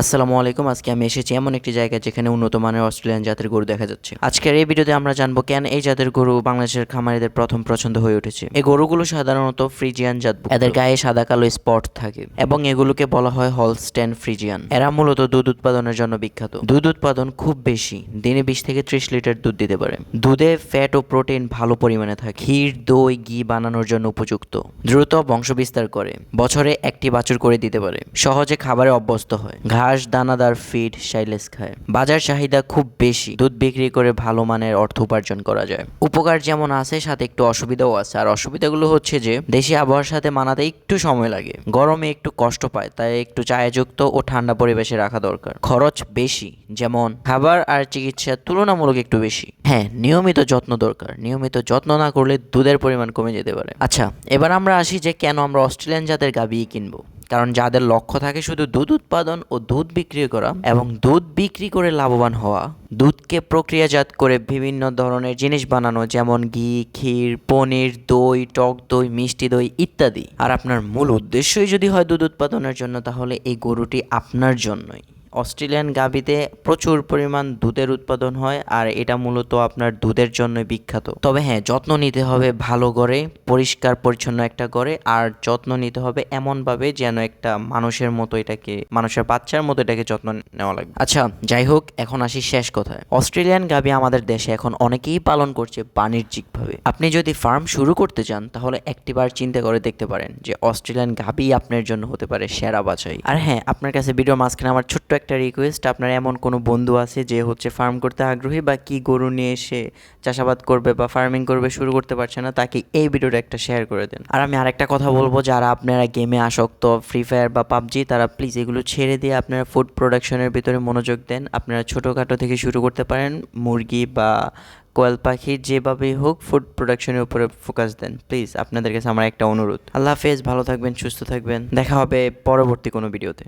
আসসালামু আলাইকুম। আজকে আমি এসেছি এমন একটি জায়গায় যেখানে উন্নত মানের অস্ট্রেলিয়ান জাতের গরু দেখা যাচ্ছে। আজকের এই ভিডিওতে আমরা জানব কেন এই জাতের গরু বাংলাদেশের খামারিদের প্রথম পছন্দ হয়ে উঠেছে। এই গরুগুলো সাধারণত ফ্রিজিয়ান জাত এদের গায়ে সাদা কালো স্পট থাকে এবং এগুলোকে বলা হয় হলস্টেন ফ্রিজিয়ান। এরা মূলত দুধ উৎপাদনের জন্য বিখ্যাত। দুধ উৎপাদন খুব বেশি, দিনে বিশ থেকে ত্রিশ লিটার দুধ দিতে পারে। দুধে ফ্যাট ও প্রোটিন ভালো পরিমাণে থাকে। ক্ষীর, দই, ঘি বানানোর জন্য উপযুক্ত। দ্রুত বংশবিস্তার করে। বছরে একটি বাছুর করে দিতে পারে। সহজে খাবারে অভ্যস্ত হয়। ঘাস দানাদার ফিড সাইলেস খায়। বাজার চাহিদা খুব বেশি। দুধ বিক্রি করে ভালো মানের অর্থ উপার্জন করা যায়। উপকার যেমন আছে, সাথে একটু অসুবিধাও আছে। আর অসুবিধাগুলো হচ্ছে যে, দেশি আবহাওয়ার সাথে মানাতে একটু সময় লাগে। গরমে একটু কষ্ট পায়, তাই একটু চায়াযুক্ত ও ঠান্ডা পরিবেশে রাখা দরকার। খরচ বেশি, যেমন খাবার আর চিকিৎসা তুলনামূলক একটু বেশি। হ্যাঁ নিয়মিত যত্ন দরকার। নিয়মিত যত্ন না করলে দুধের পরিমাণ কমে যেতে পারে। আচ্ছা এবার আমরা আসি যে কেন আমরা অস্ট্রেলিয়ান জাতের গাভী কিনবো। কারণ যাদের লক্ষ্য থাকে শুধু দুধ উৎপাদন ও দুধ বিক্রি করা এবং দুধ বিক্রি করে লাভবান হওয়া। দুধকে প্রক্রিয়াজাত করে বিভিন্ন ধরনের জিনিস বানানো, যেমন ঘি, ক্ষীর, পনির, দই, টক দই, মিষ্টি দই ইত্যাদি। আর আপনার মূল উদ্দেশ্যই যদি হয় দুধ উৎপাদনের জন্য, তাহলে এই গরুটি আপনার জন্যই। অস্ট্রেলিয়ান গাভীতে প্রচুর পরিমাণ দুধের উৎপাদন হয় আর এটা মূলত আপনার দুধের জন্য বিখ্যাত। তবে হ্যাঁ যত্ন নিতে হবে ভালো করে পরিষ্কার পরিচ্ছন্ন একটা করে আর যত্ন নিতে হবে এমনভাবে যেন একটা মানুষের মতো এটাকে, মানুষের বাচ্চার মতো এটাকে যত্ন নেওয়া লাগবে। আচ্ছা যাই হোক, এখন আসি শেষ কথায়। অস্ট্রেলিয়ান গাভী আমাদের দেশে এখন অনেকেই পালন করছে বাণিজ্যিকভাবে। আপনি যদি ফার্ম শুরু করতে চান, তাহলে একটিবার চিন্তা করে দেখতে পারেন যে অস্ট্রেলিয়ান গাভী আপনার জন্য হতে পারে সেরা বাছাই। আর হ্যাঁ আপনার কাছে ভিডিও মাঝখানে আমার ছোট্ট একটা রিকোয়েস্ট আপনার এমন কোনো বন্ধু আছে যে হচ্ছে ফার্ম করতে আগ্রহী বা কি গরু নিয়ে এসে চাষাবাদ করবে বা ফার্মিং করবে, শুরু করতে পারছে না, তাকে এই ভিডিওটা একটা শেয়ার করে দেন। আর আমি আরেকটা কথা বলব, যারা আপনারা গেমে আসক্ত ফ্রি ফায়ার বা পাবজি, তারা প্লিজ এগুলো ছেড়ে দিয়ে আপনারা ফুড প্রোডাকশনের ভিতরে মনোযোগ দেন। আপনারা ছোটোখাটো থেকে শুরু করতে পারেন, মুরগি বা কোয়েল পাখি, যেভাবেই হোক ফুড প্রোডাকশনের উপরে ফোকাস দেন। প্লিজ আপনাদের কাছে আমার একটা অনুরোধ। আল্লাহ হাফেজ, ভালো থাকবেন, সুস্থ থাকবেন। দেখা হবে পরবর্তী কোনো ভিডিওতে